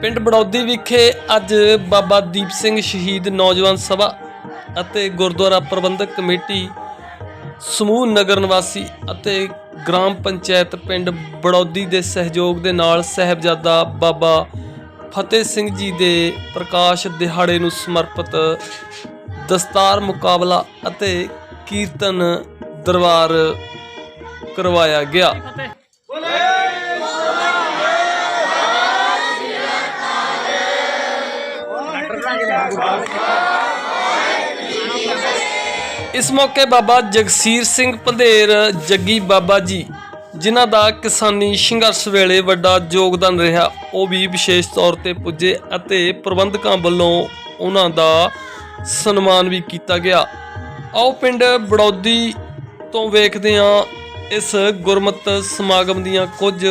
ਪਿੰਡ ਬੜੌਦੀ ਵਿਖੇ ਅੱਜ ਬਾਬਾ ਦੀਪ ਸਿੰਘ ਸ਼ਹੀਦ ਨੌਜਵਾਨ ਸਭਾ ਅਤੇ ਗੁਰਦੁਆਰਾ ਪ੍ਰਬੰਧਕ ਕਮੇਟੀ, ਸਮੂਹ ਨਗਰ ਨਿਵਾਸੀ ਅਤੇ ਗ੍ਰਾਮ ਪੰਚਾਇਤ ਪਿੰਡ ਬੜੌਦੀ ਦੇ ਸਹਿਯੋਗ ਦੇ ਨਾਲ ਸਹਿਬਜ਼ਾਦਾ ਬਾਬਾ ਫਤਿਹ ਸਿੰਘ ਜੀ ਦੇ ਪ੍ਰਕਾਸ਼ ਦਿਹਾੜੇ ਨੂੰ ਸਮਰਪਿਤ ਦਸਤਾਰ ਮੁਕਾਬਲਾ ਅਤੇ ਕੀਰਤਨ ਦਰਬਾਰ ਕਰਵਾਇਆ ਗਿਆ। ਇਸ ਮੌਕੇ ਬਾਬਾ ਜਗਸੀਰ ਸਿੰਘ ਪੰਧੇਰ ਜੱਗੀ ਬਾਬਾ ਜੀ, ਜਿਨ੍ਹਾਂ ਦਾ ਕਿਸਾਨੀ ਸੰਘਰਸ਼ ਵੇਲੇ ਵੱਡਾ ਯੋਗਦਾਨ ਰਿਹਾ, ਉਹ ਵੀ ਵਿਸ਼ੇਸ਼ ਤੌਰ ਤੇ ਪੁੱਜੇ ਅਤੇ ਪ੍ਰਬੰਧਕਾਂ ਵੱਲੋਂ ਉਹਨਾਂ ਦਾ ਸਨਮਾਨ ਵੀ ਕੀਤਾ ਗਿਆ। ਆਓ ਪਿੰਡ ਬੜੌਦੀ ਤੋਂ ਵੇਖਦੇ ਹਾਂ ਇਸ ਗੁਰਮਤ ਸਮਾਗਮ ਦੀਆਂ ਕੁਝ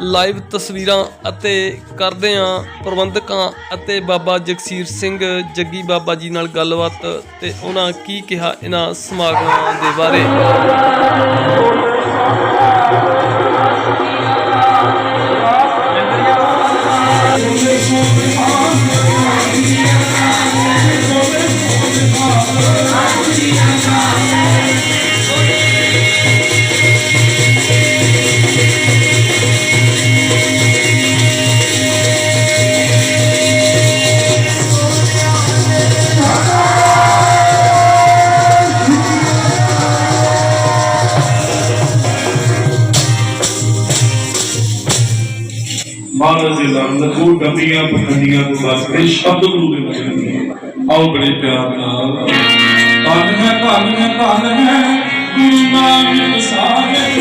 ਲਾਈਵ ਤਸਵੀਰਾਂ ਅਤੇ ਕਰਦੇ ਹਾਂ ਪ੍ਰਬੰਧਕਾਂ ਅਤੇ ਬਾਬਾ ਜਗਸੀਰ ਸਿੰਘ ਜੱਗੀ ਬਾਬਾ ਜੀ ਨਾਲ ਗੱਲਬਾਤ ਤੇ ਉਹਨਾਂ ਕੀ ਕਿਹਾ ਇਹਨਾਂ ਸਮਾਗਮਾਂ ਦੇ ਬਾਰੇ। ਲੰਦ ਪਖੰਡੀਆਂ ਤੋਂ ਬਸ ਇਹ ਸ਼ਬਦ ਗੁਰੂ ਦੇ ਵਚਨ ਆਓ ਬੜੇ ਪਿਆਰ ਨਾਲ। ਧੰਨ ਹੈ ਧੰਨ ਹੈ ਧੰਨ ਹੈ, Guru Nanak Sahib.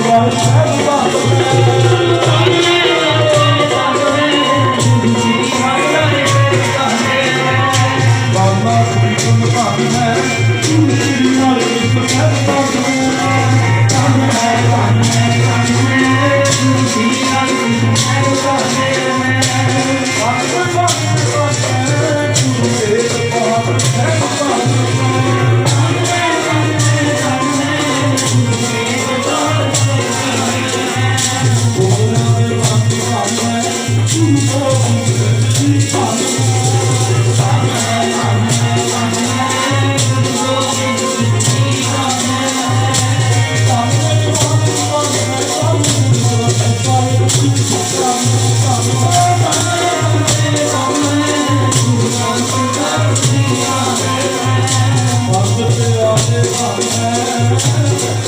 Thank you. Oh, yeah.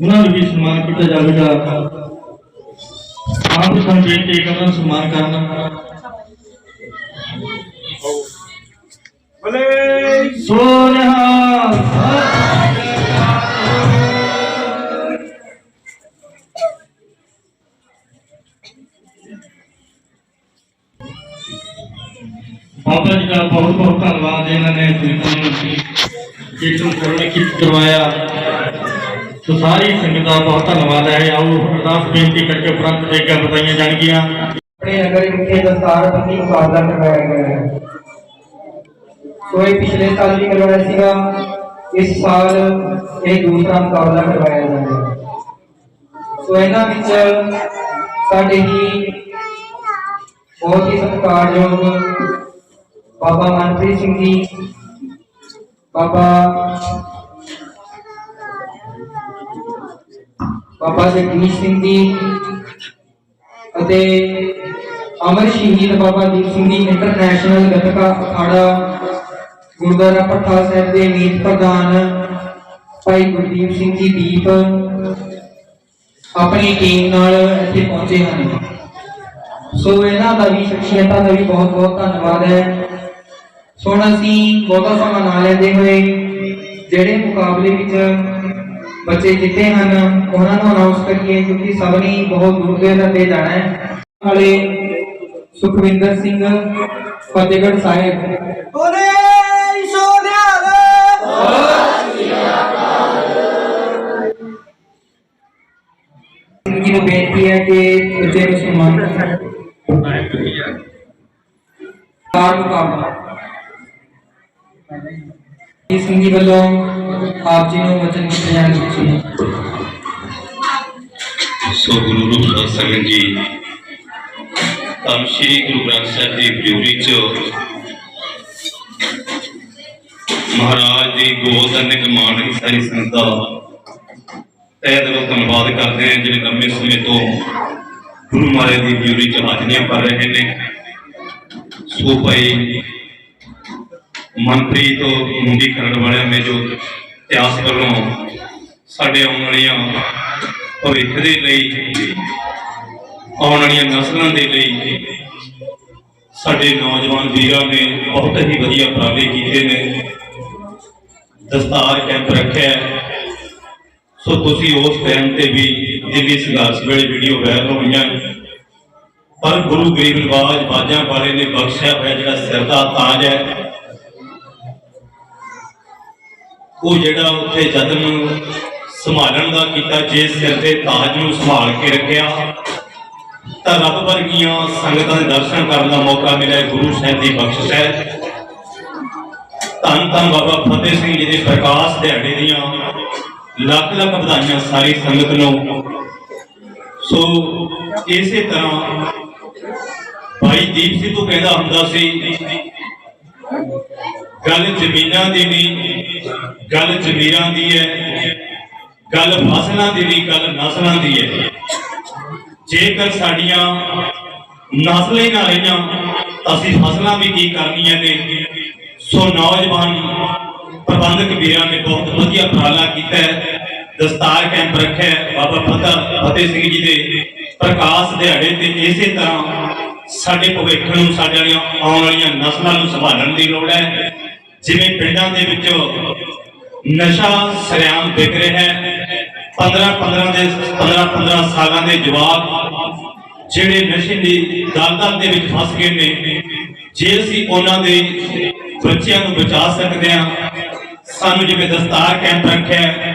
ਉਹਨਾਂ ਨੂੰ ਵੀ ਸਨਮਾਨ ਕੀਤਾ ਜਾਵੇਗਾ। ਆਪ ਬੇਨਤੀ ਹੈ ਕਿ ਉਹਨਾਂ ਨੂੰ ਸਨਮਾਨ ਕਰਨਾ। ਬਲੇ ਸੋਨਿਹਾ ਕੀਰਤਨ ਕਰਨੇ ਕੀ ਕਰਵਾਇਆ। ਸੋ ਸਾਰੀ ਸੰਗਤ ਦਾ ਬਹੁਤ ਧੰਨਵਾਦ ਹੈ। ਆਓ ਅਰਦਾਸ ਬੇਨਤੀ ਕਰਕੇ ਉਪਰੰਤ ਦੇਗਾ ਬਤਾਈਆਂ ਜਾਣਗੀਆਂ। ਆਪਣੇ ਨਗਰ ਵਿਖੇ ਦਸਤਾਰ ਬੰਦੀ ਮੁਕਾਬਲਾ ਕਰਵਾਇਆ ਗਿਆ ਹੈ। ਸੋ ਇਹ ਪਿਛਲੇ ਸਾਲ ਵੀ ਕਰਵਾਇਆ ਸੀਗਾ। ਇਸ ਸਾਲ ਇਹ ਦੂਸਰਾ ਮੁਕਾਬਲਾ ਕਰਵਾਇਆ ਜਾ ਰਿਹਾ ਹੈ। ਸੋ ਇਹਨਾਂ ਵਿੱਚ ਸਾਡੇ ਹੀ ਬਹੁਤ ਹੀ ਸਤਿਕਾਰਯੋਗ ਬਾਬਾ ਮਨਪ੍ਰੀਤ ਸਿੰਘ ਜੀ ਬਾਬਾ ਬਾਬਾ ਜਗਦੀਸ਼ ਸਿੰਘ ਜੀ ਅਤੇ ਅਮਰ ਸ਼ਹੀਦ ਬਾਬਾ ਦੀਪ ਸਿੰਘ ਜੀ ਇੰਟਰਨੈਸ਼ਨਲ ਗੱਤਕਾ ਅਖਾੜਾ ਗੁਰਦੁਆਰਾ ਪੱਠਾ ਸਾਹਿਬ ਦੇ ਮੀਤ ਪ੍ਰਧਾਨ ਭਾਈ ਗੁਰਦੀਪ ਸਿੰਘ ਜੀ ਦੀਪ ਆਪਣੀ ਟੀਮ ਨਾਲ ਇੱਥੇ ਪਹੁੰਚੇ ਹਨ। ਸੋ ਇਹਨਾਂ ਦਾ ਵੀ ਸ਼ਖਸੀਅਤਾਂ ਦਾ ਵੀ ਬਹੁਤ ਬਹੁਤ ਧੰਨਵਾਦ ਹੈ। ਹੁਣ ਅਸੀਂ ਬਹੁਤਾ ਸਮਾਂ ਨਾ ਲੈਂਦੇ ਹੋਏ ਜਿਹੜੇ ਮੁਕਾਬਲੇ ਵਿੱਚ ਬੱਚੇ ਜਿੱਤੇ ਹਨ ਉਹਨਾਂ ਨੂੰ ਅਨਾਉਂਸ ਕਰੀਏ ਕਿਉਂਕਿ ਸਭ ਨੇ ਬਹੁਤ ਦੂਰ ਦੇ ਤੇ ਜਾਣਾ ਹੈ। ਵਾਲੇ ਸੁਖਵਿੰਦਰ ਸਿੰਘ ਫਤਿਹਗੜ੍ਹ ਸਾਹਿਬ। ਬੋਲੇ ਜੀ ਨੂੰ ਬੇਨਤੀ ਹੈ ਕਿ ਬੱਚੇ ਨੂੰ ਸਨਮਾਨ ਕਾਰ ਮੁਕਾਬਲਾ ਜੀ ਸਿੰਘ ਜੀ ਵੱਲੋਂ ਆਪ ਜੀ ਨੂੰ ਵਚਨ ਕੀਤੇ ਜਾਣਗੇ ਸੋ ਗੁਰੂ ਰੂਪ ਸਾਧ ਸੰਗਤ ਜੀ, ਧੰਨ ਸ਼੍ਰੀ ਗੁਰੂ ਗ੍ਰੰਥ ਸਾਹਿਬ ਦੀ ਬਿਊਰੀ ਚ ਮਹਾਰਾਜ ਦੀ ਗੋਦ ਦਾ ਨਿਗਮਾਨ ਸਾਰੀ ਸੰਗਤ ਦਾ ਤਹਿ ਦਿਲੋਂ ਧੰਨਵਾਦ ਕਰਦੇ ਹਾਂ, ਜਿਹੜੇ ਲੰਮੇ ਸਮੇਂ ਤੋਂ ਗੁਰੂ ਮਹਾਰਾਜ ਦੀ ਬਿਊਰੀ ਚ ਹਾਜ਼ਰੀਆਂ ਕਰ ਰਹੇ ਨੇ। ਸੋ ਭਾਈ ਮਨਪ੍ਰੀਤ ਮੁੰਡੀ ਕਰਨ ਵਾਲਿਆਂ ਨੇ ਜੋ ਇਤਿਹਾਸ ਵੱਲੋਂ ਸਾਡੇ ਆਉਣ ਵਾਲੀਆਂ ਭਵਿੱਖ ਦੇ ਲਈ, ਆਉਣ ਵਾਲੀਆਂ ਨਸਲਾਂ ਦੇ ਲਈ ਸਾਡੇ ਨੌਜਵਾਨ ਵੀਰਾਂ ਨੇ ਬਹੁਤ ਹੀ ਵਧੀਆ ਉਪਰਾਲੇ ਕੀਤੇ ਨੇ। ਦਸਤਾਰ ਕੈਂਪ ਰੱਖਿਆ ਸੋ ਤੁਸੀਂ ਉਸ ਟਾਈਮ ਤੇ ਵੀ ਦਿੱਲੀ ਸੰਘਰਸ਼ ਵੇਲੇ ਵੀਡੀਓ ਵਾਇਰਲ ਹੋਈਆਂ ਪਰ ਗੁਰੂ ਗਰੀਬ ਨਵਾਜ ਬਾਜਾਂ ਵਾਲੇ ਨੇ ਬਖਸ਼ਿਆ ਹੋਇਆ ਜਿਹੜਾ ਸਿਰ ਦਾ ਤਾਜ ਹੈ। ਉਹ ਜਿਹੜਾ ਉੱਥੇ ਜਦ ਨੂੰ ਸੰਭਾਲਣ ਦਾ ਕੀਤਾ ਜੇ ਸਿਰ ਦੇ ਤਾਜ ਨੂੰ ਸੰਭਾਲ ਕੇ ਰੱਖਿਆ, ਤਾਂ ਰੱਬ ਵਰਗੀਆਂ ਸੰਗਤਾਂ ਦੇ ਦਰਸ਼ਨ ਕਰਨ ਦਾ ਮੌਕਾ ਮਿਲਿਆ ਗੁਰੂ ਸਾਹਿਬ ਦੀ ਬਖਸ਼ਿਸ਼ ਹੈ। ਧੰਨ ਧੰਨ ਬਾਬਾ ਫਤਿਹ ਸਿੰਘ ਜੀ ਦੇ ਪ੍ਰਕਾਸ਼ ਦਿਹਾੜੇ ਦੀਆਂ ਲੱਖ ਲੱਖ ਵਧਾਈਆਂ ਸਾਰੀ ਸੰਗਤ ਨੂੰ। ਸੋ ਇਸੇ ਤਰ੍ਹਾਂ ਭਾਈ ਦੀਪ ਸਿੰਘ ਤੋਂ ਕਹਿੰਦਾ ਹੁੰਦਾ ਸੀ ਗੱਲ ਜ਼ਮੀਨਾਂ ਦੀ ਵੀ ਗੱਲ ਜ਼ਮੀਰਾਂ ਦੀ ਹੈ। ਗੱਲ ਫਸਲਾਂ ਦੀ ਨਹੀਂ, ਗੱਲ ਨਸਲਾਂ ਦੀ ਹੈ। ਜੇਕਰ ਸਾਡੀਆਂ ਨਸਲਾਂ ਹੀ ਨਾ ਰਹੀਆਂ ਅਸੀਂ ਫਸਲਾਂ ਵੀ ਕੀ ਕਰਨੀਆਂ ਨੇ? ਸੋ ਨੌਜਵਾਨ ਪ੍ਰਬੰਧਕ ਵੀਰਾਂ ਨੇ ਬਹੁਤ ਵਧੀਆ ਉਪਰਾਲਾ ਕੀਤਾ ਹੈ। ਦਸਤਾਰ ਕੈਂਪ ਰੱਖਿਆ ਬਾਬਾ ਫਤਿਹ ਫਤਿਹ ਸਿੰਘ ਜੀ ਦੇ ਪ੍ਰਕਾਸ਼ ਦਿਹਾੜੇ ਤੇ ਇਸੇ ਤਰ੍ਹਾਂ ਸਾਡੇ ਭਵਿੱਖ ਨੂੰ ਸਾਡੇ ਵਾਲੀਆਂ ਆਉਣ ਵਾਲੀਆਂ ਨਸਲਾਂ ਨੂੰ ਸੰਭਾਲਣ ਦੀ ਲੋੜ ਹੈ। ਜਿਵੇਂ ਪਿੰਡਾਂ ਦੇ ਵਿੱਚ ਨਸ਼ਾ ਸਰਿਆਮ ਵਿਕ ਰਿਹਾ ਹੈ 15 15 ਦੇ 15 15 ਸਾਲਾਂ ਦੇ ਜਵਾਬ ਜਿਹੜੇ ਨਸ਼ੇ ਦੀ ਦਲਦਲ ਦੇ ਵਿੱਚ ਫਸ ਗਏ ਨੇ, ਜੇ ਅਸੀਂ ਉਹਨਾਂ ਦੇ ਬੱਚਿਆਂ ਨੂੰ ਬਚਾ ਸਕਦੇ ਹਾਂ, ਸਾਨੂੰ ਜਿਵੇਂ ਦਸਤਾਰ ਕੈਂਪ ਰੱਖਿਆ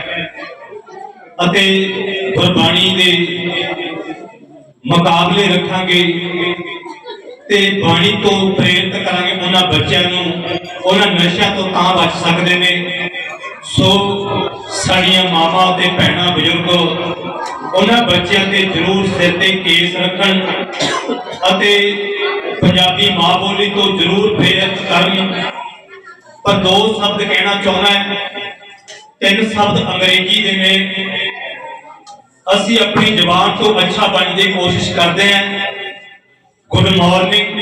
ਅਤੇ ਗੁਰਬਾਣੀ ਦੇ ਮੁਕਾਬਲੇ ਰੱਖਾਂਗੇ ਤੇ ਬਾਣੀ ਤੋਂ ਪ੍ਰੇਰਿਤ ਕਰਾਂਗੇ ਉਹਨਾਂ ਬੱਚਿਆਂ ਨੂੰ। ਉਹਨਾਂ ਨਸ਼ਿਆਂ ਤੋਂ ਤਾਂ ਬਚ ਸਕਦੇ ਨੇ। ਸੋ ਸਾਡੀਆਂ ਮਾਵਾਂ ਤੇ ਭੈਣਾਂ, ਬਜ਼ੁਰਗ, ਉਹਨਾਂ ਬੱਚਿਆਂ ਤੇ ਜ਼ਰੂਰ ਸਿਰ ਤੇ ਕੇਸ ਰੱਖਣ ਅਤੇ ਪੰਜਾਬੀ ਮਾਂ ਬੋਲੀ ਤੋਂ ਜ਼ਰੂਰ ਪ੍ਰੇਰਿਤ ਕਰਨ। ਪਰ ਦੋ ਸ਼ਬਦ ਕਹਿਣਾ ਚਾਹੁੰਦਾ ਹੈ। ਤਿੰਨ ਸ਼ਬਦ ਅੰਗਰੇਜ਼ੀ ਦੇ ਨੇ। ਅਸੀਂ ਆਪਣੀ ਜਬਾਨ ਤੋਂ ਅੱਛਾ ਬਣਨ ਦੀ ਕੋਸ਼ਿਸ਼ ਕਰਦੇ ਹਾਂ। Good morning,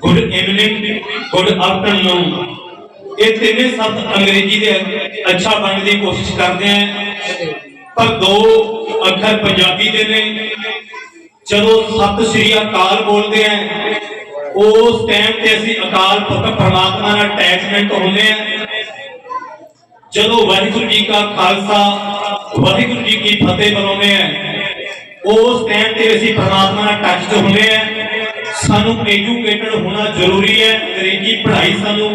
good evening good afternoon. ਇਹ ਤਿੰਨੇ ਸ਼ਬਦ ਅੰਗਰੇਜ਼ੀ ਦੇ ਅੱਛਾ ਬਣਨ ਦੀ ਕੋਸ਼ਿਸ਼ ਕਰਦੇ ਹਾਂ ਪਰ ਦੋ ਅੱਖਰ ਪੰਜਾਬੀ ਦੇ ਨੇ। ਜਦੋਂ ਸਤਿ ਸ੍ਰੀ ਅਕਾਲ ਬੋਲਦੇ ਆ, ਉਸ ਟਾਈਮ ਤੇ ਅਸੀਂ ਅਕਾਲ ਪੁਰਖ ਪਰਮਾਤਮਾ ਨਾਲ ਅਟੈਚਮੈਂਟ ਹੁੰਦੇ ਆ। ਜਦੋਂ ਵਾਹਿਗੁਰੂ ਜੀ ਕਾ ਖਾਲਸਾ, ਵਾਹਿਗੁਰੂ ਜੀ ਕੀ ਫਤਿਹ ਬਣਾਉਂਦੇ ਆ, ਉਸ ਟਾਈਮ ਤੇ ਅਸੀਂ ਪਰਮਾਤਮਾ ਨਾਲ ਟੱਚ ਹੁੰਦੇ ਆ। ਸਾਨੂੰ ਐਜੂਕੇਟਡ ਹੋਣਾ ਜ਼ਰੂਰੀ ਹੈ। ਅੰਗਰੇਜ਼ੀ ਪੜ੍ਹਾਈ ਸਾਨੂੰ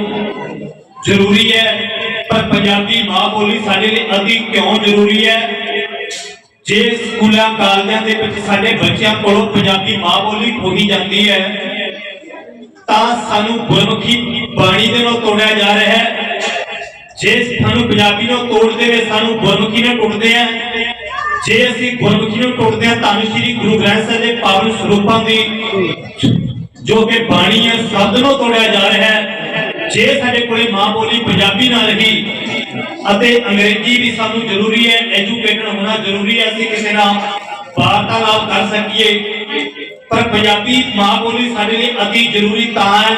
ਜ਼ਰੂਰੀ ਹੈ। ਪਰ ਪੰਜਾਬੀ ਮਾਂ ਬੋਲੀ ਸਾਡੇ ਲਈ ਅਧਿ ਕਿਉਂ ਜ਼ਰੂਰੀ ਹੈ? ਜੇ ਸਕੂਲਾਂ, ਕਾਲਜਾਂ ਦੇ ਵਿੱਚ ਸਾਡੇ ਬੱਚਿਆਂ ਕੋਲੋਂ ਪੰਜਾਬੀ ਮਾਂ ਬੋਲੀ ਖੋਹੀ ਜਾਂਦੀ ਹੈ, ਤਾਂ ਸਾਨੂੰ ਗੁਰਮੁਖੀ ਬਾਣੀ ਦੇ ਨਾਲ ਤੋੜਿਆ ਜਾ ਰਿਹਾ ਹੈ। ਜੇ ਸਾਨੂੰ ਪੰਜਾਬੀ ਨੂੰ ਤੋੜਦੇ ਵੇ ਸਾਨੂੰ ਗੁਰਮੁਖੀ ਨਾਲ ਟੁੱਟਦੇ ਆ ਜੇ ਅਸੀਂ ਗੁਰਮੁਖੀ ਨੂੰ ਟੁੱਟਦੇ ਹਾਂ, ਤਾਂ ਸ੍ਰੀ ਗੁਰੂ ਗ੍ਰੰਥ ਸਾਹਿਬ ਦੇ ਪਾਵਨ ਸਰੂਪਾਂ ਦੀ ਜੋ ਕਿ ਬਾਣੀ ਹੈ ਸ਼ਬਦ ਨੂੰ ਤੋੜਿਆ ਜਾ ਰਿਹਾ ਹੈ, ਜੇ ਸਾਡੇ ਕੋਲੇ ਮਾਂ ਬੋਲੀ ਪੰਜਾਬੀ ਨਾ ਰਹੀ ਅਤੇ ਅੰਗਰੇਜ਼ੀ ਵੀ ਸਾਨੂੰ ਜ਼ਰੂਰੀ ਹੈ ਐਜੂਕੇਟਡ ਹੋਣਾ ਜ਼ਰੂਰੀ ਹੈ, ਅਸੀਂ ਕਿਸੇ ਨਾਲ ਵਾਰਤਾਲਾਪ ਕਰ ਸਕੀਏ। ਪਰ ਪੰਜਾਬੀ ਮਾਂ ਬੋਲੀ ਸਾਡੇ ਲਈ ਅਤੀ ਜ਼ਰੂਰੀ ਤਾਂ ਹੈ,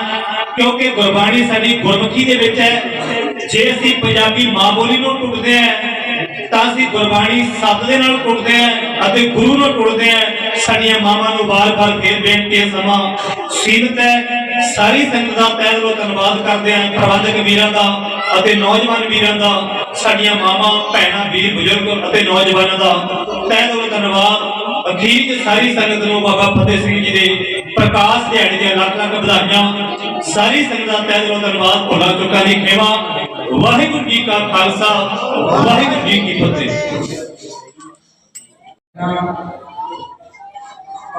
ਕਿਉਂਕਿ ਗੁਰਬਾਣੀ ਸਾਡੀ ਗੁਰਮੁਖੀ ਦੇ ਵਿੱਚ ਹੈ। ਜੇ ਅਸੀਂ ਪੰਜਾਬੀ ਮਾਂ ਬੋਲੀ ਨੂੰ ਟੁੱਟਦੇ ਹਾਂ ਤਾਂ ਅਸੀਂ ਗੁਰਬਾਣੀ ਸ਼ਬਦ ਦੇ ਨਾਲ ਟੁੱਟਦੇ ਹਾਂ ਅਤੇ ਗੁਰੂ ਨੂੰ ਟੁੱਟਦੇ ਹਾਂ। ਸਾਡੀਆਂ ਮਾਵਾਂ ਨੂੰ ਵਾਰ-ਵਾਰ ਫੇਰ ਬੇਨਤੀ ਹੈ, ਸਮਾਂ ਸੀਮਤ ਹੈ। ਸਾਰੀ ਸੰਗਤ ਦਾ ਤਹਿ ਦਿਲੋਂ ਧੰਨਵਾਦ ਕਰਦੇ ਹਾਂ, ਪ੍ਰਬੰਧਕ ਵੀਰਾਂ ਦਾ ਅਤੇ ਨੌਜਵਾਨ ਵੀਰਾਂ ਦਾ। ਸਾਡੀਆਂ ਮਾਵਾਂ, ਭੈਣਾਂ, ਵੀਰ, ਬਜ਼ੁਰਗ ਅਤੇ ਨੌਜਵਾਨਾਂ ਦਾ ਤਹਿ ਦਿਲੋਂ ਧੰਨਵਾਦ ਅਖੀਰ ਚ ਸਾਰੀ ਸੰਗਤ ਨੂੰ ਬਾਬਾ ਫਤਿਹ ਸਿੰਘ ਜੀ ਦੇ ਪ੍ਰਕਾਸ਼ ਦਿਹਾੜੇ ਦੀਆਂ ਲੱਖ ਲੱਖ ਵਧਾਈਆਂ। ਸਾਰੀ ਸੰਗਤ ਦਾ ਤਹਿ ਦਿਲੋਂ ਧੰਨਵਾਦ ਭੋਲਾ ਚੁੱਕਾ ਦੀ ਖੇਵਾ। ਵਾਹਿਗੁਰੂ ਜੀ ਕਾ ਖਾਲਸਾ, ਵਾਹਿਗੁਰੂ ਜੀ ਕੀ ਫਤਿਹ।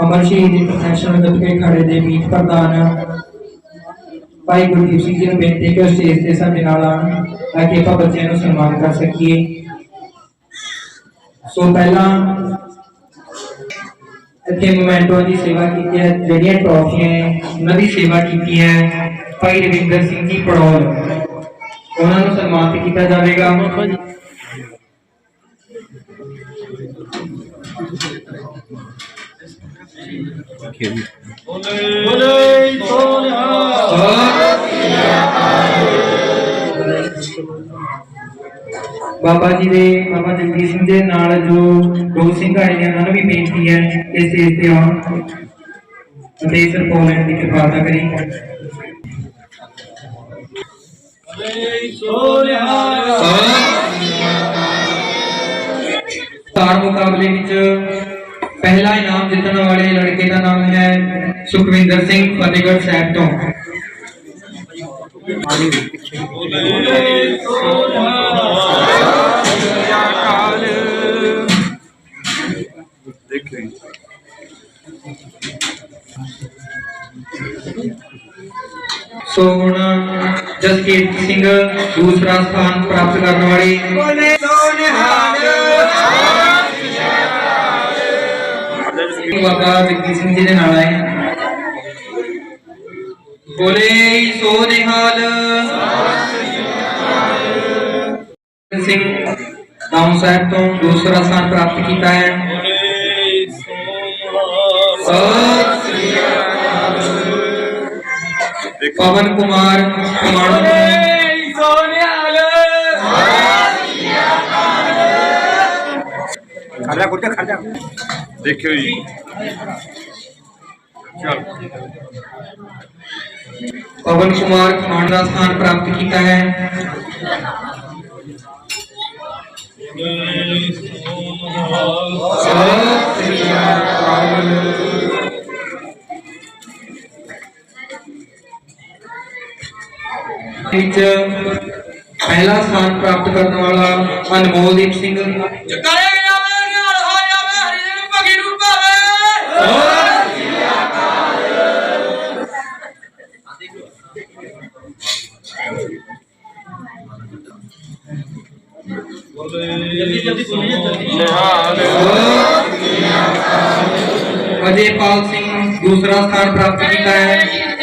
ਅਮਰ ਸ਼ਹੀਦ ਇੰਟਰਨੈਸ਼ਨਲ ਗੱਤਕੇ ਖਾੜੇ ਦੇ ਮੀਤ ਪ੍ਰਧਾਨ ਭਾਈ ਗੁਰਦੀਪ ਸਿੰਘ ਜੀ ਨੂੰ ਬੇਨਤੀ ਕਿ ਸਟੇਜ ਤੇ ਸਾਡੇ ਨਾਲ ਆਉਣ, ਤਾਂ ਕਿ ਆਪਾਂ ਬੱਚਿਆਂ ਨੂੰ ਸਨਮਾਨ ਕਰ ਸਕੀਏ। ਸੋ ਪਹਿਲਾਂ ਇੱਥੇ ਮੋਮੈਂਟੋ ਦੀ ਸੇਵਾ ਕੀਤੀ ਹੈ, ਜਿਹੜੀਆਂ ਟਰੋਫੀਆਂ ਉਹਨਾਂ ਦੀ ਸੇਵਾ ਕੀਤੀ ਹੈ ਭਾਈ ਰਵਿੰਦਰ ਸਿੰਘ ਜੀ ਪੜੌਲ। ਉਹਨਾਂ ਨੂੰ ਸਨਮਾਨਿਤ ਕੀਤਾ ਜਾਵੇਗਾ ਬਾਬਾ ਜੀ ਦੇ ਬਾਬਾ ਜਗਦੀਪ ਸਿੰਘ ਦੇ ਨਾਲ ਜੋ ਦੋ ਸਿੰਘ ਆਏ ਨੇ ਉਹਨਾਂ ਨੂੰ ਵੀ ਬੇਨਤੀ ਹੈ ਕਿ ਸਟੇਜ ਤੇ ਆਉਣ ਅਤੇ ਸਰ ਪੋਲੈਂਡ ਦੀ ਕਿਰਪਾਲਤਾ ਕਰੀ ਤਾਰ ਮੁਕਾਬਲੇ ਵਿੱਚ ਪਹਿਲਾ ਇਨਾਮ ਜਿੱਤਣ ਵਾਲੇ ਲੜਕੇ ਦਾ ਨਾਮ ਹੈ ਸੁਖਵਿੰਦਰ ਸਿੰਘ, ਫਤਿਹਗੜ੍ਹ ਸਾਹਿਬ ਤੋਂ। ਸੋ ਹੁਣ ਜਸਕੀਰਤ ਸਿੰਘ ਦੂਸਰਾ ਸਥਾਨ ਪ੍ਰਾਪਤ ਕਰਨ ਵਾਲੇ ਬੋਲੇ ਸੋਨਿਹਾਲ ਬਾਬਾ ਵਿੱਕੀ ਸਿੰਘ ਜੀ ਦੇ ਨਾਲ ਆਏ ਬੋਲੇ ਸੋ ਨਿਹਾਲ ਸਿੰਘ ਨਾਮ ਸਾਹਿਬ ਤੋਂ ਦੂਸਰਾ ਸਥਾਨ ਪ੍ਰਾਪਤ ਕੀਤਾ ਹੈ। ਸਤਿ ਪਵਨ ਕੁਮਾਰ ਕੁਮਾਰ ਸੋਨਿਹਾਲ ਦੇਖਿਓ ਜੀ ਪਵਨ ਕੁਮਾਰ ਕੁਮਾਰ ਦਾ ਸਥਾਨ ਪ੍ਰਾਪਤ ਕੀਤਾ ਹੈ ਵਿੱਚ ਪਹਿਲਾ ਸਥਾਨ ਪ੍ਰਾਪਤ ਕਰਨ ਵਾਲਾ ਅਨਮੋਲਦੀਪ ਸਿੰਘ। ਜਕਾਰੇ ਜਾਵੇ ਨਿਹਾਲ ਹੋ ਜਾਵੇ ਹਰੀ ਜੀ ਭਗੀ ਨੂੰ ਭਾਵੇ। ਜਲਦੀ ਜਲਦੀ ਬੋਲੀਏ ਜਲਦੀ ਨਿਹਾਲ ਅਜੇ ਪਾਲ ਸਿੰਘ ਦੂਸਰਾ ਸਥਾਨ ਪ੍ਰਾਪਤ ਕੀਤਾ ਹੈ।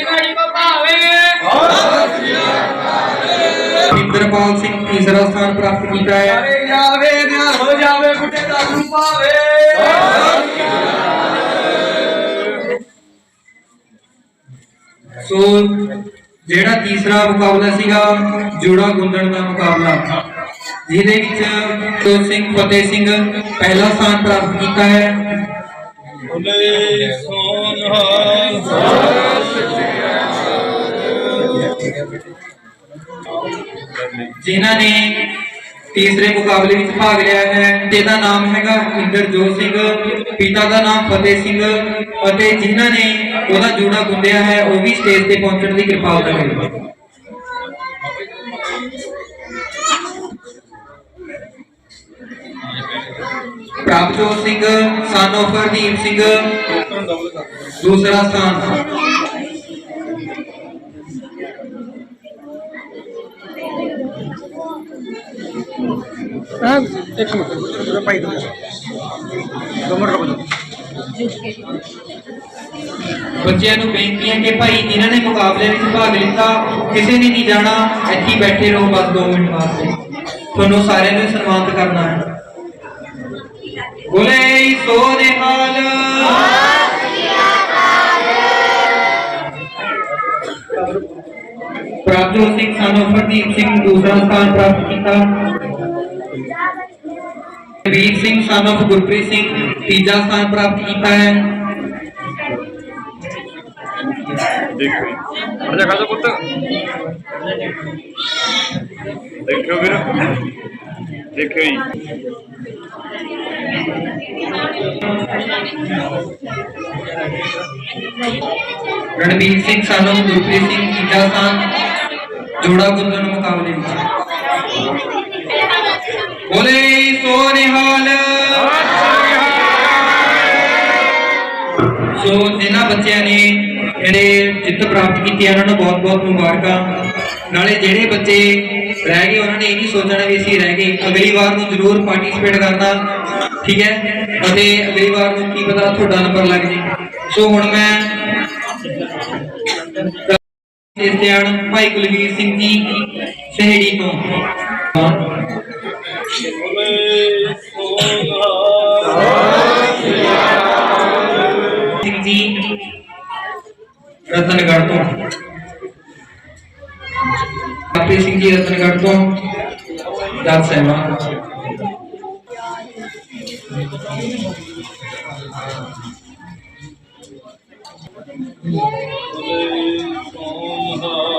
ਇੰਦਰਪਾਲ ਸਿੰਘ ਤੀਸਰਾ ਸਥਾਨ ਪ੍ਰਾਪਤ ਕੀਤਾ ਹੈ। ਅਰੇ ਜਾਵੇ ਨਾ ਹੋ ਜਾਵੇ ਬੁੱਢੇ ਦਾ ਨੂੰ ਭਾਵੇ ਸੋ ਜਿਹੜਾ ਤੀਸਰਾ ਮੁਕਾਬਲਾ ਸੀਗਾ ਜੋੜਾ ਗੁੰਦਣ ਦਾ ਮੁਕਾਬਲਾ। ਜਿਹਦੇ ਵਿੱਚ ਜੋ ਸਿੰਘ ਫਤਿਹ ਸਿੰਘ ਪਹਿਲਾ ਸਥਾਨ ਪ੍ਰਾਪਤ ਕੀਤਾ ਹੈ। ਬੋਲੇ ਸੋਨਹਾ ਜਿਨ੍ਹਾਂ ਨੇ ਤੀਸਰੇ ਮੁਕਾਬਲੇ ਵਿੱਚ ਭਾਗ ਲਿਆ ਹੈ ਜਿਹਦਾ ਨਾਮ ਹੈਗਾ ਇੰਦਰਜੋਤ ਸਿੰਘ, ਪਿਤਾ ਦਾ ਨਾਮ ਫਤਿਹ ਸਿੰਘ, ਅਤੇ ਜਿਨ੍ਹਾਂ ਨੇ ਉਹਦਾ ਜੋੜਾ ਗੁੰਦਿਆ ਹੈ, ਉਹ ਵੀ ਸਟੇਜ ਤੇ ਪਹੁੰਚਣ ਦੀ ਕਿਰਪਾਲਤਾ ਕਰੇ ਪ੍ਰਭਜੋਤ ਸਿੰਘ ਸਨ of ਹਰਦੀਪ ਸਿੰਘ, ਦੂਸਰਾ ਸਥਾਨ। ਬੱਚਿਆਂ ਨੂੰ ਬੇਨਤੀ ਹੈ ਕਿ ਭਾਈ ਜਿਨ੍ਹਾਂ ਨੇ ਮੁਕਾਬਲੇ ਵਿੱਚ ਭਾਗ ਲਿੱਤਾ ਕਿਸੇ ਨੇ ਨਹੀਂ ਜਾਣਾ ਇੱਥੇ ਬੈਠੇ ਰਹੋ ਬਸ 2 ਮਿੰਟ ਵਾਸਤੇ। ਤੁਹਾਨੂੰ ਸਾਰਿਆਂ ਨੂੰ ਸਨਮਾਨਿਤ ਕਰਨਾ ਹੈ। ਬੋਲੇ ਸੋ ਨਿਹਾਲ ਪ੍ਰਭਜੋਤ ਸਿੰਘ ਸਾਨੂੰ ਫਰਦੀਪ ਸਿੰਘ ਦੂਸਰਾ ਸਥਾਨ ਪ੍ਰਾਪਤ ਕੀਤਾ। ਵੀਰ ਸਿੰਘ of ਗੁਰਪ੍ਰੀਤ ਸਿੰਘ ਤੀਜਾ ਸਥਾਨ ਪ੍ਰਾਪਤ ਕੀਤਾ ਹੈ। ਦੇਖੋ ਅਜਾ ਖਾਸਾ ਪੁੱਤ। ਦੇਖਿਓ ਵੀਰ। ਦੇਖਿਓ ਜੀ। ਰਣਵੀਰ ਸਿੰਘ of ਗੁਰਪ੍ਰੀਤ ਸਿੰਘ ਤੀਜਾ ਸਥਾਨ ਜੋੜਾ ਗੁੰਦਨ ਮੁਕਾਬਲੇ ਵਿੱਚ। ਬੋਲੇ ਸੋ ਨਿਹਾਲ ਸੋ ਜਿਨ੍ਹਾਂ ਬੱਚਿਆਂ ਨੇ ਜਿਹੜੇ ਜਿੱਤ ਪ੍ਰਾਪਤ ਕੀਤੀ ਉਹਨਾਂ ਨੂੰ ਬਹੁਤ-ਬਹੁਤ ਮੁਬਾਰਕਾਂ ਨਾਲੇ ਜਿਹੜੇ ਬੱਚੇ ਰਹਿ ਗਏ ਉਹਨਾਂ ਨੇ ਇਹ ਨਹੀਂ ਸੋਚਣਾ ਵੀ ਅਸੀਂ ਰਹਿ ਗਏ ਅਗਲੀ ਵਾਰ ਨੂੰ ਜ਼ਰੂਰ ਪਾਰਟਿਸਿਪੇਟ ਕਰਨਾ ਠੀਕ ਹੈ ਅਤੇ ਅਗਲੀ ਵਾਰ ਨੂੰ ਕੀ ਪਤਾ ਤੁਹਾਡਾ ਨੰਬਰ ਲੱਗ ਜੇ ਸੋ ਹੁਣ ਮੈਂ ਇਸਤਿਆਣ ਭਾਈ ਕੁਲਵੀਰ ਸਿੰਘ ਜੀ ਸਹੇੜੀ ਤੋਂ ਰਤਨਗੜ੍ਹ ਤੋਂ। ਆਪੇ ਸਿੰਘ ਜੀ, ਰਤਨਗੜ੍ਹ ਤੋਂ। ਜੱਜ ਸਾਹਿਬਾਨ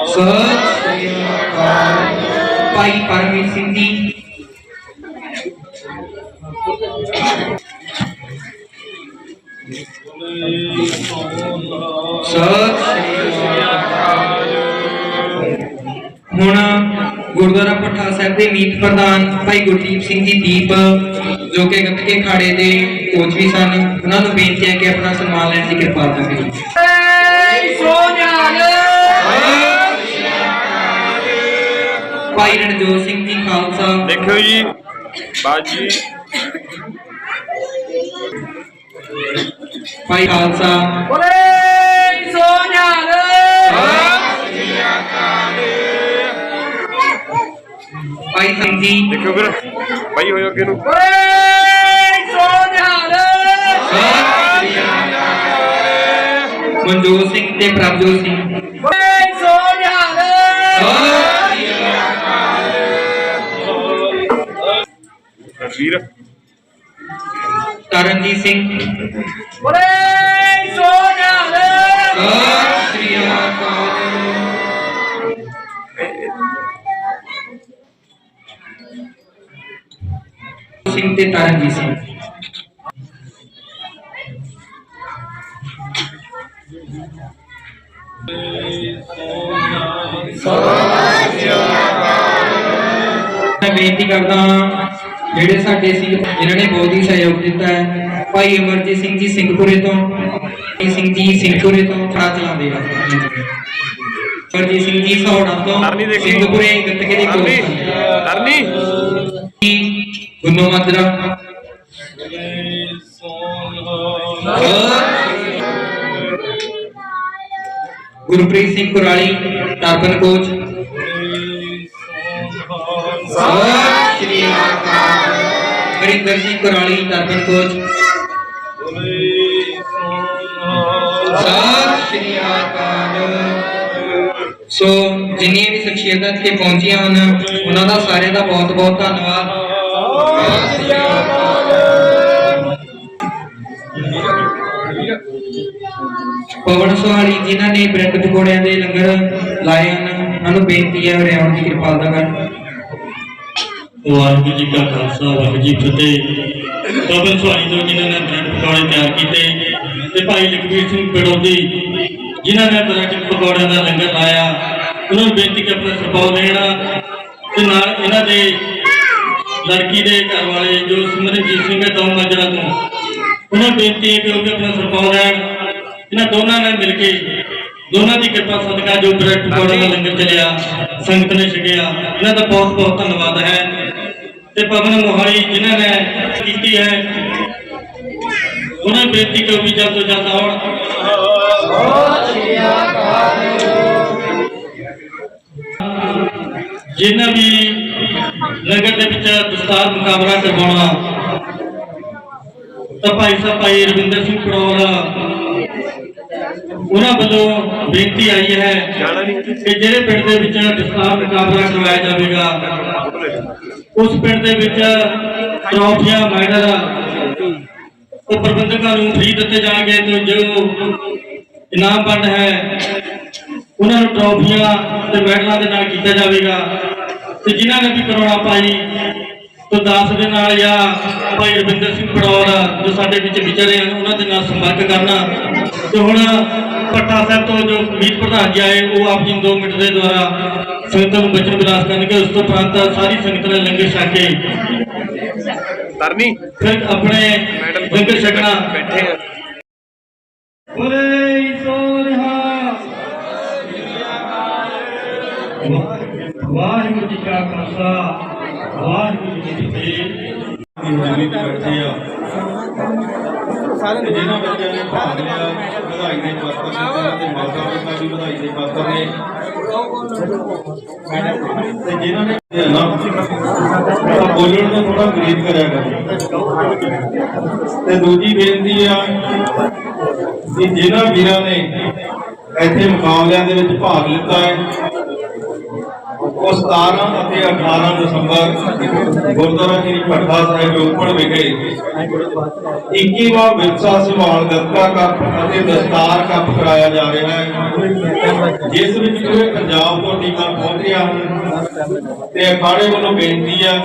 ਸਤਿ ਸ੍ਰੀ ਅਕਾਲ। ਭਾਈ ਪਰਮਵੀਰ ਸਿੰਘ ਜੀ ਹੁਣ। ਗੁਰਦੁਆਰਾ ਪੱਠਾ ਸਾਹਿਬ ਦੇ ਮੀਤ ਪ੍ਰਧਾਨ ਭਾਈ ਗੁਰਦੀਪ ਸਿੰਘ ਜੀ ਦੀਪ ਜੋ ਕਿ ਗੱਤਕੇ ਖਾੜੇ ਦੇ ਕੋਚ ਵੀ ਸਨ ਉਹਨਾਂ ਨੂੰ ਬੇਨਤੀ ਹੈ ਕਿ ਆਪਣਾ ਸਨਮਾਨ ਲੈਣ ਦੀ ਕਿਰਪਾਲਤਾ ਕਰੀ। ਭਾਈ ਰਣਜੋਤ ਸਿੰਘ ਜੀ ਖਾਲਸਾ। ਦੇਖਿਓ ਜੀ ਬਾਜੀ। ਭਾਈ ਖਾਲਸਾ। ਬੋਲੇ। ਭਾਈ ਸਿੰਘ ਜੀ। ਦੇਖਿਓ ਵੀਰ ਬਾਈ ਹੋਇਓ ਅੱਗੇ ਨੂੰ। ਮਨਜੋਤ ਸਿੰਘ ਤੇ ਪ੍ਰਭਜੋਤ ਸਿੰਘ। ਰਣਵੀਰ ਤਰਨਜੀਤ ਸਿੰਘ। ਸਿੰਘ ਤੇ ਤਰਨਜੀਤ ਸਿੰਘ। ਮੈਂ ਬੇਨਤੀ ਕਰਦਾ ਜਿਹੜੇ ਸਾਡੇ ਸੀ ਜਿਨ੍ਹਾਂ ਨੇ ਬਹੁਤ ਹੀ ਸਹਿਯੋਗ ਦਿੱਤਾ ਹੈ ਭਾਈ ਅਮਰਜੀਤ ਸਿੰਘ ਜੀ ਸਿੰਘਪੁਰੇ ਤੋਂ ਭਾਈ ਸਿੰਘ ਜੀ ਸਿੰਘਪੁਰੇ ਤੋਂ ਖੜਾ ਚਲਾਉਂਦੇ ਆ। ਅਮਰਜੀਤ ਸਿੰਘ ਜੀ ਸਹੌੜਾ ਤੋਂ। ਸਿੰਘਪੁਰੇ ਗੱਤਕੇ ਦੇ coach ਤਰਨੀ Gunno Majra Gurpreet Singh Kurali turban coach Sat Shri Akal Harinder Singh Kurali turban coach Sat Shri Akal ਸੋ ਜਿੰਨੀਆਂ ਵੀ ਸ਼ਖਸੀਅਤਾਂ ਇੱਥੇ ਪਹੁੰਚੀਆਂ ਹਨ, ਉਹਨਾਂ ਦਾ ਸਾਰਿਆਂ ਦਾ ਬਹੁਤ ਬਹੁਤ ਧੰਨਵਾਦ। ਪਵਨ ਸੁਹਾਣੀ ਜਿਨ੍ਹਾਂ ਨੇ ਬ੍ਰੈਡ ਪਕੌੜਿਆਂ ਦੇ ਲੰਗਰ ਲਾਏ ਹਨ, ਉਹਨਾਂ ਨੂੰ ਬੇਨਤੀ ਹੈ ਉਰੇ ਦੀ ਕਿਰਪਾਲਤਾ ਕਰਨ। ਵਾਹਿਗੁਰੂ ਜੀ ਕਾ ਖਾਲਸਾ, ਵਾਹਿਗੁਰੂ ਜੀ ਫਤਿਹ। ਪਵਨ ਸੁਹਾਣੀ ਤੋਂ ਜਿਨ੍ਹਾਂ ਨੇ ਬ੍ਰੈਡ ਪਕੌੜੇ ਤਿਆਰ ਕੀਤੇ ਤੇ ਭਾਈ ਲਖਵੀਰ ਸਿੰਘ ਪੜੋਦੀ, ਜਿਨ੍ਹਾਂ ਨੇ ਬ੍ਰੈਡ ਪਕੌੜਿਆਂ ਦਾ ਲੰਗਰ ਲਾਇਆ, ਉਹਨਾਂ ਨੂੰ ਬੇਨਤੀ ਕਿ ਆਪਣਾ ਸਰਪਾਉ ਲੈਣਾ ਤੇ ਨਾਲ ਇਹਨਾਂ ਦੇ ਲੜਕੀ ਦੇ ਘਰ ਵਾਲੇ ਜੋ ਸਿਮਰਨਜੀਤ ਸਿੰਘ ਹੈ ਦੋ ਮਾਜਰਾ ਤੋਂ। ਉਹਨਾਂ ਬੇਨਤੀ ਹੈ ਕਿ ਉਹ ਆਪਣਾ ਸਰਪਾਉ ਲੈਣ ਇਹਨਾਂ ਦੋਨਾਂ ਨੇ ਮਿਲ ਕੇ ਦੋਨਾਂ ਦੀ ਕਿਰਪਾ ਸਦਕਾ ਜੋ ਬ੍ਰੈਡ ਪਕੌੜੇ ਦਾ ਲੰਗਰ ਚੱਲਿਆ ਸੰਗਤ ਨੇ ਛਕਿਆ ਇਹਨਾਂ ਦਾ ਬਹੁਤ ਬਹੁਤ ਧੰਨਵਾਦ ਹੈ। ਤੇ ਪਵਨ ਮੋਹਾਲੀ ਜਿਨ੍ਹਾਂ ਨੇ ਕੀਤੀ ਹੈ ਉਹਨਾਂ ਬੇਨਤੀ ਕਿ ਉਹ ਵੀ ਜਲਦ ਤੋਂ ਜਲਦ ਆਉਣ। ਜਿਨ੍ਹਾਂ ਵੀ ਲੰਗਰ ਦੇ ਵਿੱਚ ਦਸਤਾਰ ਮੁਕਾਬਲਾ ਕਰਵਾਉਣਾ। ਤਾਂ ਭਾਈ ਸਾਹਿਬ, ਭਾਈ ਰਵਿੰਦਰ ਸਿੰਘ ਪੜੋਲ, ਉਹਨਾਂ ਵੱਲੋਂ ਬੇਨਤੀ ਆਈ ਹੈ ਕਿ ਜਿਹੜੇ ਪਿੰਡ ਦੇ ਵਿੱਚ ਦਸਤਾਰ ਮੁਕਾਬਲਾ ਕਰਵਾਇਆ ਜਾਵੇਗਾ, ਉਸ ਪਿੰਡ ਦੇ ਵਿੱਚ ਟਰੋਫੀਆਂ, ਮੈਡਲ ਉਹ ਪ੍ਰਬੰਧਕਾਂ ਨੂੰ ਫ੍ਰੀ ਦਿੱਤੇ ਜਾਣਗੇ ਤੇ ਜੋ ਇਨਾਮ ਬੰਦ ਹੈ, ਉਹਨਾਂ ਨੂੰ ਟਰੋਫੀਆਂ ਤੇ ਮੈਡਲਾਂ ਦੇ ਨਾਲ ਕੀਤਾ ਜਾਵੇਗਾ। ਤੇ ਜਿਨ੍ਹਾਂ ਨੇ ਵੀ ਕਰੋਨਾ ਪਾਈ ਤੋਂ ਦਾਸ ਦੇ ਨਾਲ ਜਾਂ ਭਾਈ ਰਵਿੰਦਰ ਸਿੰਘ ਪੜੌਰ ਜੋ ਸਾਡੇ ਵਿੱਚ ਵਿਚਰੇ ਹਨ ਉਹਨਾਂ ਦੇ ਨਾਲ ਸੰਪਰਕ ਕਰਨਾ। ਤੇ ਹੁਣ ਪੱਟਾ ਸਾਹਿਬ ਤੋਂ ਜੋ ਮੀਤ ਪ੍ਰਧਾਨ ਜੀ ਆਏ ਉਹ ਆਪ ਜੀ ਨੂੰ 2 ਮਿੰਟ ਦੇ ਦੁਆਰਾ ਸੰਗਤਾਂ ਨੂੰ ਬਚਨ ਵਿਲਾਸ ਕਰਨਗੇ। ਉਸ ਤੋਂ ਉਪਰੰਤ ਸਾਰੀ ਸੰਗਤ ਨੇ ਲੰਗਰ ਛਕ ਕੇ ਤਰਨੀ ਫਿਰ ਆਪਣੇ ਲੰਗਰ ਛਕਣਾ। ਬੈਠੇ ਬੋਲੇ ਸੋਨਹਾ ਵਾਹਿਗੁਰੂ ਜੀ ਕਾ ਖਾਲਸਾ। ਵਾਹਿਗੁਰੂ ਜੀ ਕੀ ਫਤਿਹ ਆ ਸਾਰੇ ਜਿਹਨਾਂ ਬੱਚਿਆਂ ਨੇ ਭਾਗ ਲਿਆ ਵਧਾਈ ਦੇ ਪਾਤਰ ਨੇ ਉਹਨਾਂ ਮਾਤਾ ਪਿਤਾ ਵੀ ਵਧਾਈ ਦੇ ਪਾਤਰ ਨੇ ਤੇ ਜਿਨ੍ਹਾਂ ਨੇ ਨਾ ਬੋਲਣ ਨੂੰ ਥੋੜਾ ਬਰੀਫ ਕਰਿਆ ਕਰ ਤੇ ਦੂਜੀ ਬੇਨਤੀ ਆ ਕਿ ਜਿਨ੍ਹਾਂ ਵੀਰਾਂ ਨੇ ਇੱਥੇ ਮੁਕਾਬਲਿਆਂ ਦੇ ਵਿੱਚ ਭਾਗ ਲਿੱਤਾ ਹੈ 17 ਅਤੇ 18 ਦਸੰਬਰ ਗੁਰਦੁਆਰਾ ਸ੍ਰੀ ਭੱਠਾ ਸਾਹਿਬ ਰੋਪੜ ਵਿਖੇ 21ਵਾਂ ਵਿਰਸਾ ਸੰਭਾਲ ਗੱਤਕਾ ਕੱਪ ਅਤੇ ਦਸਤਾਰ ਕੱਪ ਕਰਾਇਆ ਜਾ ਰਿਹਾ ਹੈ, ਜਿਸ ਵਿੱਚ ਪੂਰੇ ਪੰਜਾਬ ਤੋਂ ਟੀਮਾਂ ਪਹੁੰਚੀਆਂ ਹਨ ਤੇ ਅਖਾੜੇ ਵੱਲੋਂ ਬੇਨਤੀ ਆ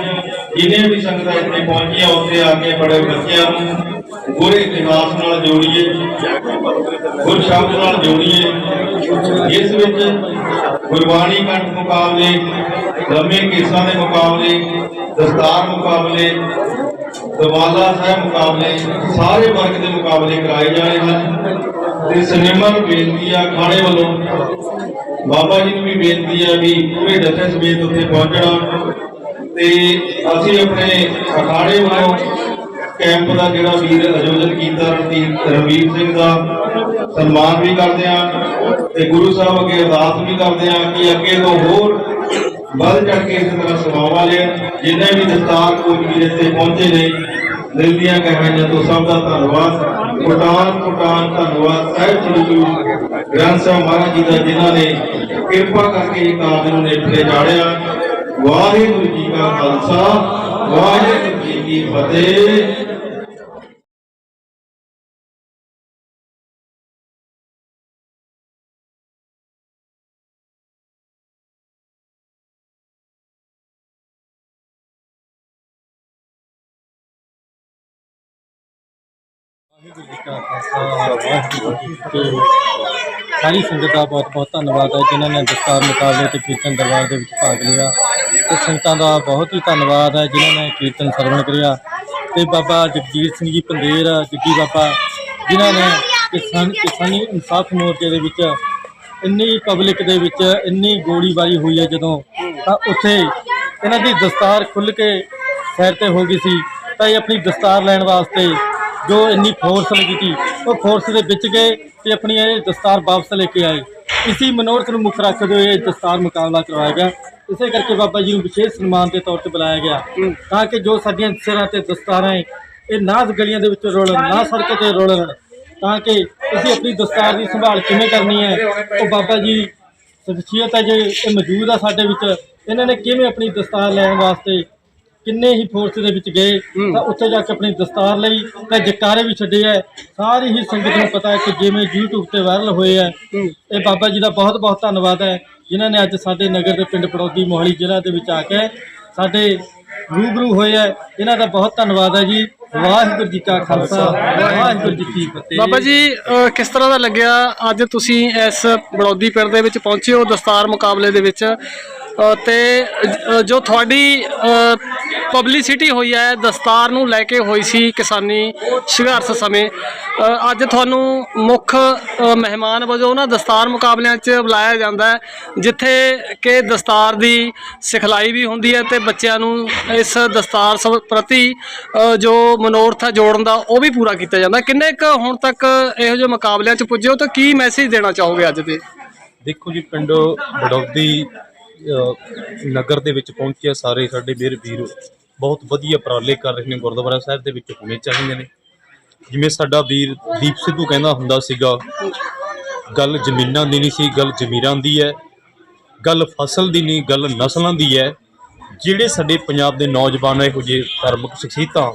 ਜਿਹਨੇ ਵੀ ਸੰਗਤਾਂ ਇੱਥੇ ਪਹੁੰਚੀਆਂ, ਉੱਥੇ ਆ ਕੇ ਬੜੇ ਬੱਚਿਆਂ ਨੂੰ ਗੁਰ ਇਤਿਹਾਸ ਨਾਲ ਜੋੜੀਏ, ਗੁਰ ਸ਼ਬਦ ਨਾਲ ਜੋੜੀਏ ਇਸ ਵਿੱਚ ਗੁਰਬਾਣੀ ਕੰਠ ਮੁਕਾਬਲੇ, ਲੰਮੇ ਕੇਸਾਂ ਦੇ ਮੁਕਾਬਲੇ, ਦਸਤਾਰ ਮੁਕਾਬਲੇ ਦਵਾਲਾ ਸਾਹਿਬ ਮੁਕਾਬਲੇ, ਸਾਰੇ ਵਰਗ ਦੇ ਮੁਕਾਬਲੇ ਕਰਾਏ ਜਾਣੇ ਹਨ। ਤੇ ਸਿਨੇਮਾ ਨੂੰ ਬੇਨਤੀ ਆ, ਖਾਣੇ ਵੱਲੋਂ ਬਾਬਾ ਜੀ ਨੂੰ ਵੀ ਬੇਨਤੀ ਆ ਵੀ ਪੂਰੇ ਜਥੇ ਸਮੇਤ ਉੱਥੇ ਪਹੁੰਚਣਾ। ਤੇ ਅਸੀਂ ਆਪਣੇ ਅਖਾੜੇ ਵੱਲੋਂ ਕੈਂਪ ਦਾ ਜਿਹੜਾ ਵੀਰ ਆਯੋਜਨ ਕੀਤਾ ਰਣਜੀਤ ਰਣਵੀਰ ਸਿੰਘ ਦਾ ਸਨਮਾਨ ਵੀ ਕਰਦੇ ਹਾਂ ਤੇ ਗੁਰੂ ਸਾਹਿਬ ਅੱਗੇ ਅਰਦਾਸ ਵੀ ਕਰਦੇ ਹਾਂ ਕਿ ਅੱਗੇ ਤੋਂ ਹੋਰ ਵੱਧ ਚੜ ਕੇ ਇਸ ਤਰ੍ਹਾਂ ਸੇਵਾਵਾਂ ਲੈਣ, ਜਿੰਨੇ ਵੀ ਦਸਤਾਰ ਕੋਚ ਵੀਰ ਇੱਥੇ ਪਹੁੰਚੇ ਨੇ, ਦਿਲ ਦੀਆਂ ਗਹਿਰਾਈਆਂ ਤੋਂ ਸਭ ਦਾ ਧੰਨਵਾਦ। ਕੋਟਾਨ ਕੋਟਾਨ ਧੰਨਵਾਦ। ਸਾਹਿਬ ਸ੍ਰੀ ਗੁਰੂ ਗ੍ਰੰਥ ਸਾਹਿਬ ਮਹਾਰਾਜ ਜੀ ਦਾ, ਜਿਨ੍ਹਾਂ ਨੇ ਕਿਰਪਾ ਕਰਕੇ ਇਹ ਕਾਰਜ ਨੂੰ ਨੇਪਰੇ ਚਾੜਿਆ ਵਾਹਿਗੁਰੂ ਜੀ ਕਾ ਖਾਲਸਾ, ਵਾਹਿਗੁਰੂ ਜੀ ਕੀ ਫਤਿਹ। ਜੀ ਸਾਰੀ ਸੰਗਤ ਦਾ ਬਹੁਤ ਬਹੁਤ ਧੰਨਵਾਦ ਹੈ, ਜਿਨ੍ਹਾਂ ਨੇ ਦਸਤਾਰ ਮੁਕਾਬਲੇ ਤੇ ਕੀਰਤਨ ਦਰਬਾਰ ਦੇ ਵਿੱਚ ਭਾਗ ਲਿਆ। ਤੇ ਸੰਗਤਾਂ ਦਾ ਬਹੁਤ ਹੀ ਧੰਨਵਾਦ ਹੈ, ਜਿਨ੍ਹਾਂ ਨੇ ਕੀਰਤਨ ਸਰਵਣ ਕਰਿਆ। ਤੇ ਬਾਬਾ ਜਗਜੀਤ ਸਿੰਘ ਜੀ ਪੰਦੇਰ ਜੱਗੀ ਬਾਬਾ, ਜਿਨ੍ਹਾਂ ਨੇ ਕਿਸਾਨ ਕਿਸਾਨੀ ਇਨਸਾਫ ਮੋਰਚੇ ਦੇ ਵਿੱਚ ਇੰਨੀ ਪਬਲਿਕ ਦੇ ਵਿੱਚ ਇੰਨੀ ਗੋਲੀਬਾਰੀ ਹੋਈ ਹੈ ਜਦੋਂ, ਤਾਂ ਉੱਥੇ ਇਹਨਾਂ ਦੀ ਦਸਤਾਰ ਖੁੱਲ ਕੇ ਸੈਰ ਤੇ ਹੋ ਗਈ ਸੀ। ਤਾਂ ਇਹ ਆਪਣੀ ਦਸਤਾਰ ਲੈਣ ਵਾਸਤੇ ਜੋ ਇੰਨੀ ਫੋਰਸ ਲੱਗੀ ਸੀ ਉਹ ਫੋਰਸ ਦੇ ਵਿੱਚ ਗਏ ਤੇ ਆਪਣੀ ਇਹ ਦਸਤਾਰ ਵਾਪਸ ਲੈ ਕੇ ਆਏ। ਇਸੀ ਮਨੋਰਥ ਨੂੰ ਮੁੱਖ ਰੱਖਦੇ ਹੋਏ ਇਹ ਦਸਤਾਰ ਮੁਕਾਬਲਾ ਕਰਵਾਇਆ ਗਿਆ। ਇਸੇ ਕਰਕੇ ਬਾਬਾ ਜੀ ਨੂੰ ਵਿਸ਼ੇਸ਼ ਸਨਮਾਨ ਦੇ ਤੌਰ ਤੇ ਬੁਲਾਇਆ ਗਿਆ ਤਾਂ ਕਿ ਜੋ ਸਾਡੀਆਂ ਸਿਰਾਂ ਤੇ ਦਸਤਾਰਾਂ ਹੈ ਇਹ ਨਾ ਗਲੀਆਂ ਦੇ ਵਿੱਚ ਰੋਲਣ, ਨਾ ਸੜਕ ਤੇ ਰੋਲਣ, ਤਾਂ ਕਿ ਅਸੀਂ ਆਪਣੀ ਦਸਤਾਰ ਦੀ ਸੰਭਾਲ ਕਿਵੇਂ ਕਰਨੀ ਹੈ ਉਹ ਬਾਬਾ ਜੀ ਸ਼ਖਸੀਅਤ ਹੈ ਜੇ ਇਹ ਮੌਜੂਦ ਆ ਸਾਡੇ ਵਿੱਚ, ਇਹਨਾਂ ਨੇ ਕਿਵੇਂ ਆਪਣੀ ਦਸਤਾਰ ਲੈਣ ਵਾਸਤੇ ਕਿੰਨੇ ਹੀ ਫੋਰਸ ਦੇ ਵਿੱਚ ਗਏ ਤਾਂ ਉੱਥੇ ਜਾ ਕੇ ਆਪਣੀ ਦਸਤਾਰ ਲਈ ਤੇ ਜਕਾਰੇ ਵੀ ਛੱਡੇ ਹੈ ਸਾਰੀ ਹੀ ਸੰਗਤ ਨੂੰ ਪਤਾ ਹੈ ਕਿ ਜਿਵੇਂ YouTube ਤੇ ਵਾਇਰਲ ਹੋਏ ਹੈ। ਇਹ ਬਾਬਾ ਜੀ ਦਾ ਬਹੁਤ ਬਹੁਤ ਧੰਨਵਾਦ ਹੈ ਜਿਨ੍ਹਾਂ ਨੇ ਅੱਜ ਸਾਡੇ ਨਗਰ ਦੇ ਪਿੰਡ ਪੜੌਦੀ ਮੋਹਾਲੀ ਜ਼ਿਲ੍ਹਾ ਦੇ ਵਿੱਚ ਆ ਕੇ ਸਾਡੇ ਰੂਬਰੂ ਹੋਏ ਹੈ ਇਹਨਾਂ ਦਾ ਬਹੁਤ ਧੰਨਵਾਦ ਹੈ ਜੀ। ਵਾਹਿਗੁਰੂ ਜੀ ਕਾ ਖਾਲਸਾ ਵਾਹਿਗੁਰੂ ਜੀ ਕੀ ਫਤਿਹ। ਬਾਬਾ ਜੀ ਕਿਸ ਤਰ੍ਹਾਂ ਦਾ ਲੱਗਿਆ ਅੱਜ ਤੁਸੀਂ ਇਸ ਬੜੌਦੀ ਪਿੰਡ ਦੇ ਵਿੱਚ ਪਹੁੰਚੇ ਹੋ ਦਸਤਾਰ ਮੁਕਾਬਲੇ ਦੇ ਵਿੱਚ? ਤੇ ਜੋ ਤੁਹਾਡੀ ਪਬਲਿਸਿਟੀ ਹੋਈ ਹੈ, ਦਸਤਾਰ ਨੂੰ ਲੈ ਕੇ ਹੋਈ ਸੀ ਕਿਸਾਨੀ ਸੰਘਰਸ਼ ਸਮੇਂ ਅੱਜ ਤੁਹਾਨੂੰ ਮੁੱਖ ਮਹਿਮਾਨ ਵਜੋਂ ਉਹਨਾਂ ਦਸਤਾਰ ਮੁਕਾਬਲਿਆਂ 'ਚ ਬੁਲਾਇਆ ਜਾਂਦਾ ਜਿੱਥੇ ਕਿ ਦਸਤਾਰ ਦੀ ਸਿਖਲਾਈ ਵੀ ਹੁੰਦੀ ਹੈ ਤੇ ਬੱਚਿਆਂ ਨੂੰ ਇਸ ਦਸਤਾਰ ਸਭ ਪ੍ਰਤੀ ਜੋ ਮਨੋਰਥ ਹੈ ਜੋੜਨ ਦਾ, ਉਹ ਵੀ ਪੂਰਾ ਕੀਤਾ ਜਾਂਦਾ ਕਿੰਨੇ ਕੁ ਹੁਣ ਤੱਕ ਇਹੋ ਜਿਹੇ ਮੁਕਾਬਲਿਆਂ 'ਚ ਪੁੱਜੇ ਹੋ, ਤਾਂ ਕੀ ਮੈਸੇਜ ਦੇਣਾ ਚਾਹੋਗੇ ਅੱਜ ਦੇ? ਦੇਖੋ ਜੀ, ਪਿੰਡ ਬੜੌਦੀ ਨਗਰ ਦੇ ਵਿੱਚ ਪਹੁੰਚਿਆ, ਸਾਰੇ ਸਾਡੇ ਵੀਰ ਵੀਰ ਬਹੁਤ ਵਧੀਆ ਉਪਰਾਲੇ ਕਰ ਰਹੇ ਨੇ, ਗੁਰਦੁਆਰਾ ਸਾਹਿਬ ਦੇ ਵਿੱਚ ਹੋਣੇ ਚਾਹੀਦੇ ਨੇ। ਜਿਵੇਂ ਸਾਡਾ ਵੀਰ ਦੀਪ ਸਿੱਧੂ ਕਹਿੰਦਾ ਹੁੰਦਾ ਸੀਗਾ, ਗੱਲ ਜ਼ਮੀਨਾਂ ਦੀ ਨਹੀਂ ਸੀ, ਗੱਲ ਜ਼ਮੀਰਾਂ ਦੀ ਹੈ, ਗੱਲ ਫਸਲ ਦੀ ਨਹੀਂ, ਗੱਲ ਨਸਲਾਂ ਦੀ ਹੈ। ਜਿਹੜੇ ਸਾਡੇ ਪੰਜਾਬ ਦੇ ਨੌਜਵਾਨ ਇਹੋ ਜਿਹੇ ਧਾਰਮਿਕ ਸ਼ਖਸੀਅਤਾਂ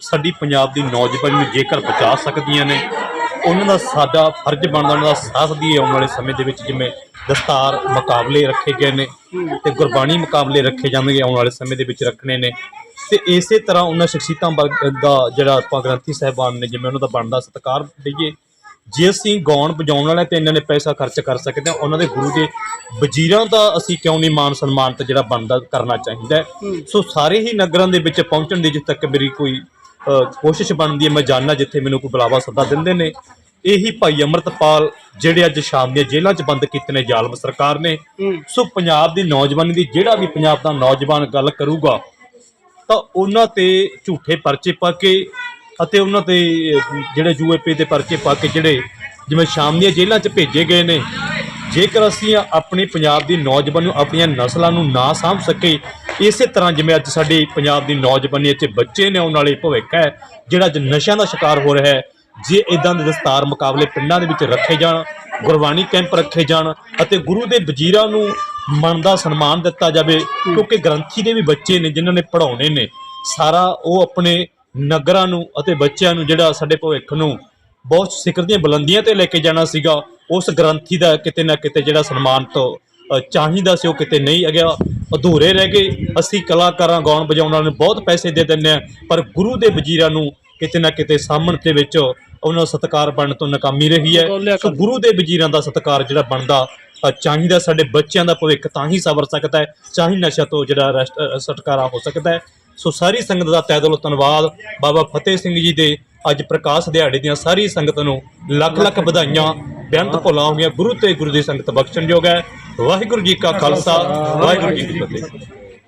ਸਾਡੀ ਪੰਜਾਬ ਦੀ ਨੌਜਵਾਨੀ ਨੂੰ ਜੇਕਰ ਬਚਾ ਸਕਦੀਆਂ ਨੇ ਉਹਨਾਂ ਦਾ ਸਾਡਾ ਫਰਜ਼ ਬਣਦਾ ਉਹਨਾਂ ਦਾ ਸਾਥ ਦੀ ਆਉਣ ਵਾਲੇ ਸਮੇਂ ਦੇ ਵਿੱਚ ਜਿਵੇਂ ਦਸਤਾਰ ਮੁਕਾਬਲੇ ਰੱਖੇ ਗਏ ਨੇ ਤੇ ਗੁਰਬਾਣੀ ਮੁਕਾਬਲੇ ਰੱਖੇ ਜਾਣਗੇ ਆਉਣ ਵਾਲੇ ਸਮੇਂ ਦੇ ਵਿੱਚ ਰੱਖਣੇ ਨੇ। ਤੇ ਇਸੇ ਤਰ੍ਹਾਂ ਉਹਨਾਂ ਸ਼ਖਸੀਅਤਾਂ ਦਾ ਜਿਹੜਾ ਆਪਾਂ ਗ੍ਰੰਥੀ ਸਾਹਿਬਾਨ ਨੇ ਜਿਵੇਂ ਉਹਨਾਂ ਦਾ ਬਣਦਾ ਸਤਿਕਾਰ ਦਈਏ। ਜੇ ਅਸੀਂ ਗਾਉਣ ਵਜਾਉਣ ਵਾਲੇ ਤੇ ਇਹਨਾਂ ਨੇ ਪੈਸਾ ਖਰਚ ਕਰ ਸਕਦੇ ਹਾਂ ਉਹਨਾਂ ਦੇ ਗੁਰੂ ਦੇ ਵਜ਼ੀਰਾਂ ਦਾ ਅਸੀਂ ਕਿਉਂ ਨਹੀਂ ਮਾਨ ਸਨਮਾਨ ਤੇ ਜਿਹੜਾ ਬਣਦਾ ਕਰਨਾ ਚਾਹੀਦਾ। ਸੋ ਸਾਰੇ ਹੀ ਨਗਰਾਂ ਦੇ ਵਿੱਚ ਪਹੁੰਚਣ ਦੀ ਜਿੱਥੇ ਤੱਕ ਮੇਰੀ ਕੋਈ ਕੋਸ਼ਿਸ਼ ਬਣਦੀ ਹੈ ਮੈਂ ਜਾਣਨਾ ਜਿੱਥੇ ਮੈਨੂੰ ਕੋਈ ਬੁਲਾਵਾ ਸੱਦਾ ਦਿੰਦੇ ਨੇ। ਇਹੀ ਭਾਈ ਅਮਰਤਪਾਲ ਜਿਹੜੇ ਅੱਜ ਸ਼ਾਮ ਦੀਆਂ ਜੇਲ੍ਹਾਂ 'ਚ ਬੰਦ ਕੀਤੇ ਨੇ ਜ਼ਾਲਮ ਸਰਕਾਰ ਨੇ। ਸੋ ਪੰਜਾਬ ਦੀ ਨੌਜਵਾਨੀ ਦੀ ਜਿਹੜਾ ਵੀ ਪੰਜਾਬ ਦਾ ਨੌਜਵਾਨ ਗੱਲ ਕਰੂਗਾ ਤਾਂ ਉਹਨਾਂ ਤੇ ਝੂਠੇ ਪਰਚੇ ਪਾ ਕੇ ਅਤੇ ਉਹਨਾਂ ਤੇ ਜਿਹੜੇ ਯੂਏਪੀ ਦੇ ਪਰਚੇ ਪਾ ਕੇ ਜਿਹੜੇ ਜਿਵੇਂ ਸ਼ਾਮ ਦੀਆਂ ਜੇਲ੍ਹਾਂ 'ਚ ਭੇਜੇ ਗਏ ਨੇ ਜੇਕਰ ਅਸੀਂ ਆਪਣੀ ਪੰਜਾਬ ਦੀ ਨੌਜਵਾਨ ਨੂੰ ਆਪਣੀਆਂ ਨਸਲਾਂ ਨੂੰ ਨਾ ਸਾਂਭ ਸਕੇ, ਇਸੇ ਤਰ੍ਹਾਂ ਜਿਵੇਂ ਅੱਜ ਸਾਡੇ ਪੰਜਾਬ ਦੀ ਨੌਜਵਾਨੀ ਇੱਥੇ ਬੱਚੇ ਨੇ ਆਉਣ ਵਾਲੇ ਭਵਿੱਖ ਹੈ, ਜਿਹੜਾ ਅੱਜ ਨਸ਼ਿਆਂ ਦਾ ਸ਼ਿਕਾਰ ਹੋ ਰਿਹਾ ਹੈ, ਜੇ ਇਦਾਂ ਦੇ ਦਸਤਾਰ ਮੁਕਾਬਲੇ ਪਿੰਡਾਂ ਦੇ ਵਿੱਚ ਰੱਖੇ ਜਾਣ, ਗੁਰਬਾਣੀ ਕੈਂਪ ਰੱਖੇ ਜਾਣ ਅਤੇ ਗੁਰੂ ਦੇ ਵਜ਼ੀਰਾਂ ਨੂੰ ਮਨ ਦਾ ਸਨਮਾਨ ਦਿੱਤਾ ਜਾਵੇ, ਕਿਉਂਕਿ ਗ੍ਰੰਥੀ ਦੇ ਵੀ ਬੱਚੇ ਨੇ, ਜਿਨ੍ਹਾਂ ਨੇ ਪੜਾਉਣੇ ਨੇ, ਸਾਰਾ ਉਹ ਆਪਣੇ ਨਗਰਾਂ ਨੂੰ ਅਤੇ ਬੱਚਿਆਂ ਨੂੰ ਜਿਹੜਾ ਸਾਡੇ ਭਵਿੱਖ ਨੂੰ ਬਹੁਤ ਸਿਖਰ ਦੀਆਂ ਬੁਲੰਦੀਆਂ ਤੇ ਲੈ ਕੇ ਜਾਣਾ ਸੀਗਾ ਉਸ ਗ੍ਰੰਥੀ ਦਾ ਕਿਤੇ ਨਾ ਕਿਤੇ ਜਿਹੜਾ ਸਨਮਾਨ ਤੋਂ ਚਾਹੀਦਾ ਸੀ ਉਹ ਕਿਤੇ ਨਹੀਂ ਅਗਿਆ ਅਧੂਰੇ ਰਹਿ ਗਏ। ਅਸੀਂ ਕਲਾਕਾਰਾਂ ਗਾਉਣ ਵਜਾਉਣ ਵਾਲਿਆਂ ਨੂੰ ਬਹੁਤ ਪੈਸੇ ਦੇ ਦਿੰਦੇ ਆ ਪਰ ਗੁਰੂ ਦੇ ਵਜ਼ੀਰਾਂ ਨੂੰ ਕਿਤੇ ਨਾ ਕਿਤੇ ਸਾਹਮਣ ਦੇ ਵਿੱਚ ਉਹਨਾਂ ਦਾ ਸਤਿਕਾਰ ਬਣਨ ਤੋਂ ਨਾਕਾਮੀ ਰਹੀ ਹੈ। ਸੋ ਗੁਰੂ ਦੇ ਵਜ਼ੀਰਾਂ ਦਾ ਸਤਿਕਾਰ ਜਿਹੜਾ ਬਣਦਾ ਚਾਹੀਦਾ ਸਾਡੇ ਬੱਚਿਆਂ ਦਾ ਭਵਿੱਖ ਤਾਂ ਹੀ ਸਵਰ ਸਕਦਾ ਹੈ ਚਾਹੀ ਨਸ਼ਾ ਤੋਂ ਜਿਹੜਾ ਛੁਟਕਾਰਾ ਹੋ ਸਕਦਾ ਹੈ। ਸੋ ਸਾਰੀ ਸੰਗਤ ਦਾ ਤਹਿ ਦਿਲੋਂ ਧੰਨਵਾਦ। ਬਾਬਾ ਫਤਿਹ ਸਿੰਘ ਜੀ ਦੇ ਅੱਜ ਪ੍ਰਕਾਸ਼ ਦਿਹਾੜੇ ਦੀਆਂ ਸਾਰੀ ਸੰਗਤ ਨੂੰ ਲੱਖ ਲੱਖ ਵਧਾਈਆਂ, ਬੇਅੰਤ ਭੁੱਲਾਂ ਹੋ ਗਈਆਂ ਗੁਰੂ ਤੇ ਗੁਰੂ ਦੀ ਸੰਗਤ ਬਖਸ਼ਣਯੋਗ ਹੈ। ਵਾਹਿਗੁਰੂ ਜੀ ਕਾ ਖਾਲਸਾ, ਵਾਹਿਗੁਰੂ ਜੀ ਕੀ ਫਤਿਹ।